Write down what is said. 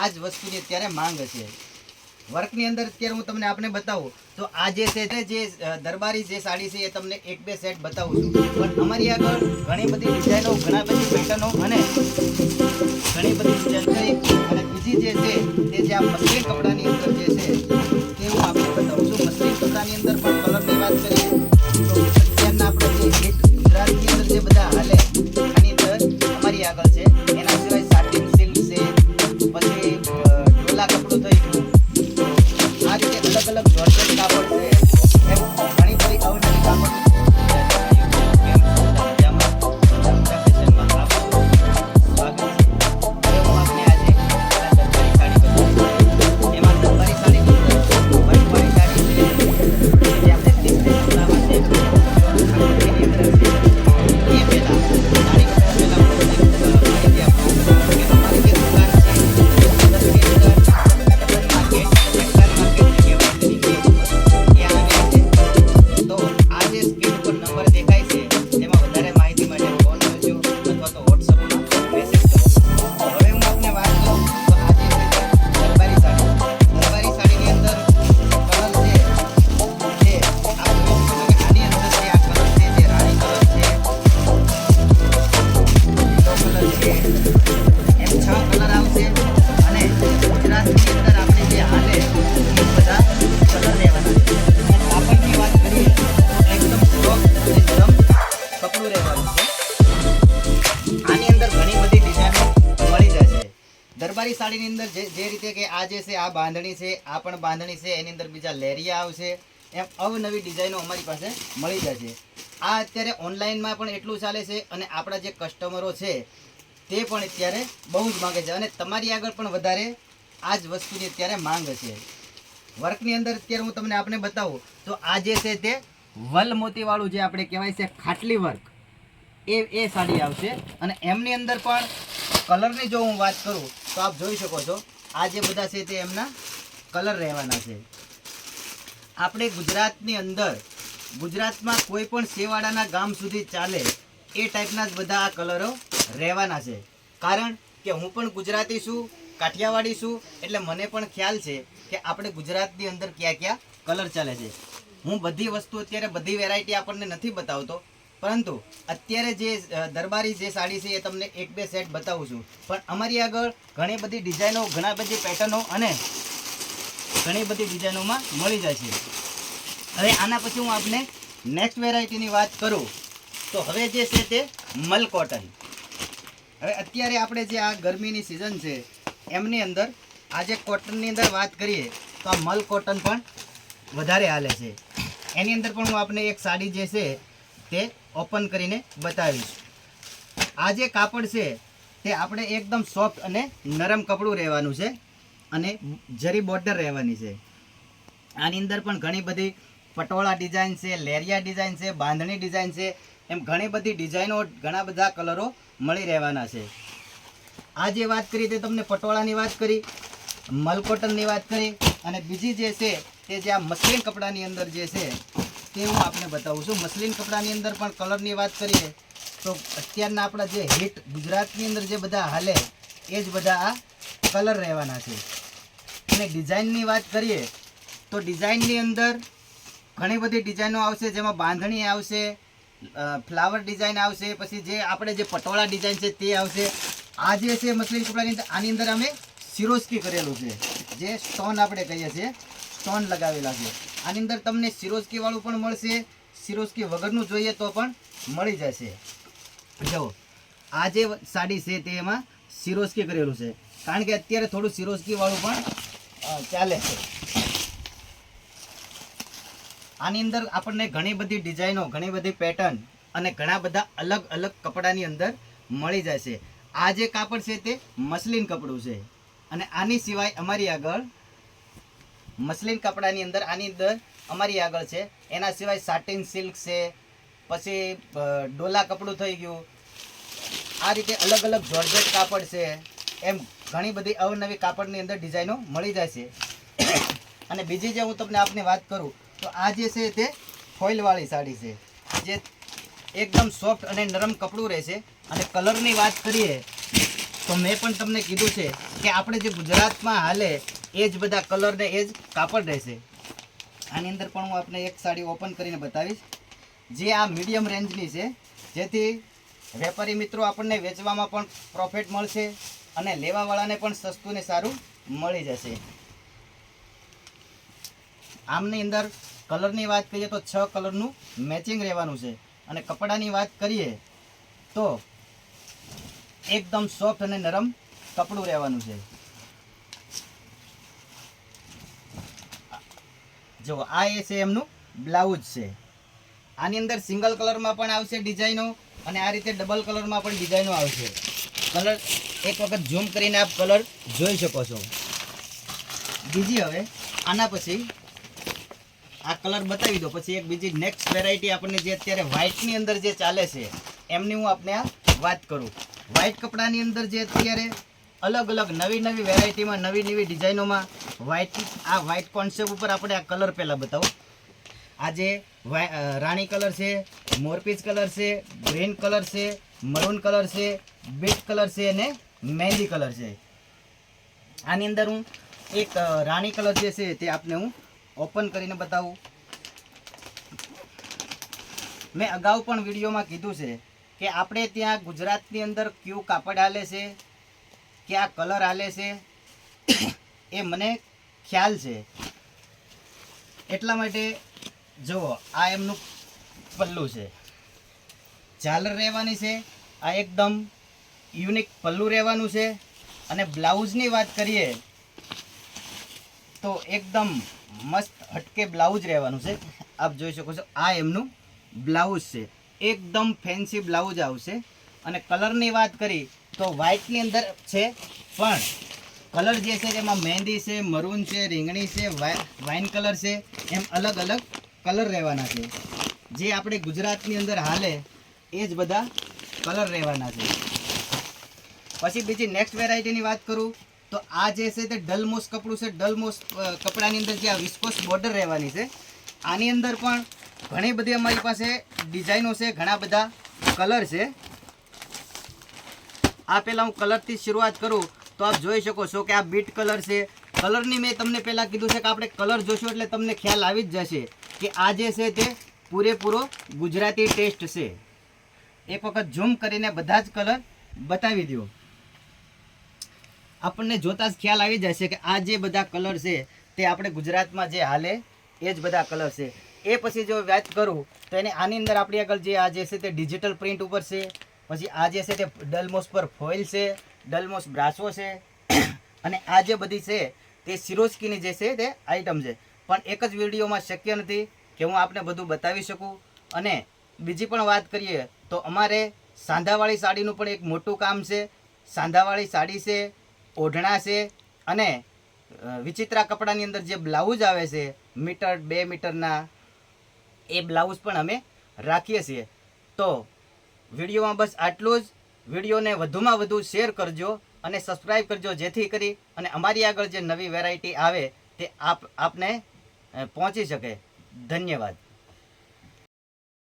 આ જ વસ્તુની અત્યારે માંગ છે. વર્કની અંદર અત્યારે હું તમને આપને બતાવું, તો આ જે છે જે દરબારી જે સાડી છે એ તમને એક બે સેટ બતાવું છું. પણ અમારી આગળ ઘણી બધી ડિઝાઇનો, ઘણા બધી પેટર્નો અને ઘણી બધી ડિઝાઇન અને બીજી જે છે તે જે આ મસલિન કપડાની અંદર દરબારી સાડીની અંદર જે જે રીતે કે આ જે છે, આ બાંધણી છે, આ પણ બાંધણી છે, એની અંદર બીજા લેરિયા આવશે. એમ અવનવી ડિઝાઇનો અમારી પાસે મળી જશે. આ અત્યારે ઓનલાઈનમાં પણ એટલું ચાલે છે અને આપણા જે કસ્ટમરો છે, તે પણ અત્યારે બહુ જ માગે છે અને તમારી આગળ પણ વધારે આ જ વસ્તુની અત્યારે માંગ છે. વર્કની અંદર અત્યારે હું તમને આપણે બતાવું, તો આ જે છે તે વલ મોતીવાળું જે આપણે કહેવાય છે ખાટલી વર્ક, એ એ સાડી આવશે. અને એમની અંદર પણ કલરની જો હું વાત કરું તો આપ જોઈ શકો છો, આ જે બધા છે તે એમના કલર રહેવાના છે. આપણે ગુજરાતની અંદર, ગુજરાતમાં કોઈ પણ શેવાડાના ગામ સુધી ચાલે એ ટાઈપના જ બધા આ કલરો રહેવાના છે. કારણ કે હું પણ ગુજરાતી છું, કાઠિયાવાડી છું, એટલે મને પણ ખ્યાલ છે કે આપણે ગુજરાતની અંદર ક્યાં ક્યાં કલર ચાલે છે. હું બધી વસ્તુ અત્યારે બધી વેરાયટી આપણને નથી બતાવતો પરંતુ અત્યારે જે દરબારી જે સાડી છે એ તમને એક બે સેટ બતાવું છું. પણ અમારી આગળ ઘણી બધી ડિઝાઇનો, ઘણા બધી પેટર્નો અને ઘણી બધી ડિઝાઇનોમાં મળી જાય છે. હવે આના પછી હું આપને નેક્સ્ટ વેરાયટીની વાત કરું. તો હવે જે છે તે મલ કોટન હવે અત્યારે આપણે જે આ ગરમીની સિઝન છે, એમની અંદર આજે કોટનની અંદર વાત કરીએ, તો આ મલ કોટન પણ વધારે હાલે છે. એની અંદર પણ હું આપને એક સાડી જે છે તે ઓપન કરીને બતાવીશ. આ જે કાપડ છે, તે આપણે એકદમ સોફ્ટ અને નરમ કપડું રહેવાનું છે અને જરી બોર્ડર રહેવાની છે. આની અંદર પણ ઘણી બધી પટોળા ડિઝાઇન છે, લેરિયા ડિઝાઇન છે, બાંધણી ડિઝાઇન છે, એમ ઘણી બધી ડિઝાઇનો ઘણા બધા કલરો મળી રહેવાના છે. આ જે વાત કરી તે તમને પટોળાની વાત કરી મલકોટનની વાત કરી અને બીજી જે છે, તે જે આ મસલિન કપડાની અંદર જે છે તે હું આપને બતાવું છું? મસલિન કપડાની અંદર પણ કલરની વાત કરીએ તો અત્યારના આપણા જે હિટ ગુજરાતની અંદર જે બધા હાલે, એ જ બધા આ કલર રહેવાના છે. અને ડિઝાઇનની વાત કરીએ તો ડિઝાઇનની અંદર ઘણી બધી ડિઝાઇનો આવશે, જેમાં બાંધણી આવશે ફ્લાવર ડિઝાઇન આવશે, પછી જે આપણે જે પટોળા ડિઝાઇન છે તે આવશે. આ જે છે મસલિન કપડાની અંદર, આની અંદર અમે સિરોસ્કી કરેલું છે. જે સ્ટોન આપણે કહીએ છીએ, સ્ટોન લગાવેલા છે. આની અંદર તમને સિરોસ્કી વાળું પણ મળશે. સિરોસ્કી વગરનું જોઈએ તો પણ મળી જશે. જુઓ આ જે સાડી છે તે એમાં સિરોસ્કી કરેલું છે. કારણ કે અત્યારે થોડું સિરોસ્કી વાળું પણ ચાલે છે. આની અંદર આપણને ઘણી બધી ડિઝાઇનો, ઘણી બધી પેટર્ન અને ઘણા બધા અલગ અલગ કપડાની અંદર મળી જશે આ જે કાપડ છે તે મસલિન કપડું છે. અને આની સિવાય અમારી આગળ મસલિન કપડાની અંદર આની અંદર અમારી આગળ છે. એના સિવાય સાટિન સિલ્ક છે, પછી ડોલા કપડું થઈ ગયું. આ રીતે અલગ અલગ જોર્જેટ કાપડ છે. એમ ઘણી બધી અવનવી કાપડની અંદર ડિઝાઇનો મળી જાય છે. અને બીજી જે હું તમને આપની વાત કરું, તો આ જે છે તે ફોઇલવાળી સાડી છે, જે એકદમ સોફ્ટ અને નરમ કપડું રહેશે. અને કલરની વાત કરીએ, તો મેં પણ તમને કીધું છે કે આપણે જે ગુજરાતમાં હાલે એ જ બધા કલર ને એ જ કાપડ રહેશે. આની અંદર પણ હું આપને એક સાડી ઓપન કરીને બતાવીશ. જે આ મીડિયમ રેન્જની છે, જેથી વેપારી મિત્રો આપણને વેચવામાં પણ પ્રોફિટ મળશે અને લેવાવાળાને પણ સસ્તું ને સારું મળી જશે. આમની અંદર કલરની વાત કરીએ તો છ કલરનું મેચિંગ રહેવાનું છે. અને કપડાની વાત કરીએ તો એકદમ સોફ્ટ અને નરમ કપડું રહેવાનું છે. જો, આ એ છે એમનું બ્લાઉઝ છે. આની અંદર સિંગલ કલરમાં પણ આવશે ડિઝાઇનો અને આ રીતે ડબલ કલરમાં પણ ડિઝાઇનો આવશે. કલર એક વખત ઝૂમ કરીને આપ કલર જોઈ શકો છો. બીજી હવે, આના પછી આ કલર બતાવી દો. પછી એક બીજી નેક્સ્ટ વેરાયટી આપણને જે અત્યારે વ્હાઇટની અંદર જે ચાલે છે, એમની હું આપને આ વાત કરું. વ્હાઇટ કપડાની અંદર જે અત્યારે અલગ અલગ નવી નવી વેરાયટીમાં, નવી નવી ડિઝાઇનોમાં વ્હાઇટ આ વ્હાઇટ કોન્સેપ્ટ ઉપર આપણે આ કલર પહેલાં બતાવો. આજે રાણી કલર છે, મોરપીચ કલર છે ગ્રીન કલર છે મરૂન કલર છે બીટ કલર છે અને મહેંદી કલર છે. આની અંદર હું એક રાણી કલર જે છે તે આપને હું ઓપન કરીને બતાવું. મેં અગાઉ પણ વિડીયોમાં કીધું છે કે આપણે ત્યાં ગુજરાતની અંદર કયું કાપડ હાલે છે કયા કલર હાલે છે? એ મને ખ્યાલ છે. એટલા માટે જુઓ, આ એમનું પલ્લું છે. ઝાલર રહેવાની છે, આ એકદમ યુનિક પલ્લું રહેવાનું છે. અને બ્લાઉઝની વાત કરીએ, તો એકદમ મસ્ત હટકે બ્લાઉઝ રહેવાનું છે. આપ જોઈ શકો છો, આ એમનું બ્લાઉઝ છે. એકદમ ફેન્સી બ્લાઉઝ આવશે. અને કલરની વાત કરી તો વ્હાઇટની અંદર છે, પણ કલર જે છે, તેમાં મહેંદી છે મરૂન છે, રીંગણી છે વાઇન કલર છે, એમ અલગ અલગ કલર રહેવાના છે. જે આપણે ગુજરાતની અંદર હાલે, એ જ બધા કલર રહેવાના છે. પછી બીજી નેક્સ્ટ વેરાયટીની વાત કરું, તો આ જે છે તે ડલમોસ કપડું છે. ડલમોસ કપડાની અંદર જે આ વિસ્કોસ બોર્ડર રહેવાની છે. આની અંદર પણ ઘણી બધી અમારી પાસે ડિઝાઇનો છે, ઘણા બધા કલર છે. આ પહેલાં હું કલરથી શરૂઆત કરું, તો આપ જોઈ શકો છો કે આ બીટ કલર છે. કલરની મેં તમને પહેલાં કીધું છે કે આપણે કલર જોશું એટલે તમને ખ્યાલ આવી જ જશે કે આ જે છે તે પૂરેપૂરો ગુજરાતી ટેસ્ટ છે. એક વખત ઝૂમ કરીને બધા જ કલર બતાવી દો આપણને જોતા જ ખ્યાલ આવી જશે કે આ જે બધા કલર છે તે આપણે ગુજરાતમાં જે હાલે, એ જ બધા કલર છે. એ પછી જો વાત કરું, તો એને આની અંદર આપણી આગળ જે આ જે છે તે ડિજિટલ પ્રિન્ટ ઉપર છે પછી આ જે છે તે ડલમોસ પર ફોઇલ છે, ડલમોસ બ્રાસો છે, અને આ જે બધી છે તે સિરોસ્કીની જે છે તે આઇટમ છે. પણ એક જ વિડીયોમાં શક્ય નથી કે હું આપને બધું બતાવી શકું. અને બીજી પણ વાત કરીએ તો અમારે સાંધાવાળી સાડીનું પણ એક મોટું કામ છે. સાંધાવાળી સાડી છે, ઓઢણા છે અને વિચિત્રા કપડાની અંદર જે બ્લાઉઝ આવે છે, મીટર, બે મીટરના, એ બ્લાઉઝ પણ અમે રાખીએ છીએ. તો વિડીયોમાં બસ આટલું જ. વિડીયોને વધુમાં વધુ શેર કરજો અને સબસ્ક્રાઈબ કરજો જેથી કરી અને અમારી આગળ જે નવી વેરાયટી આવે તે આપ આપને પહોંચી શકે. ધન્યવાદ.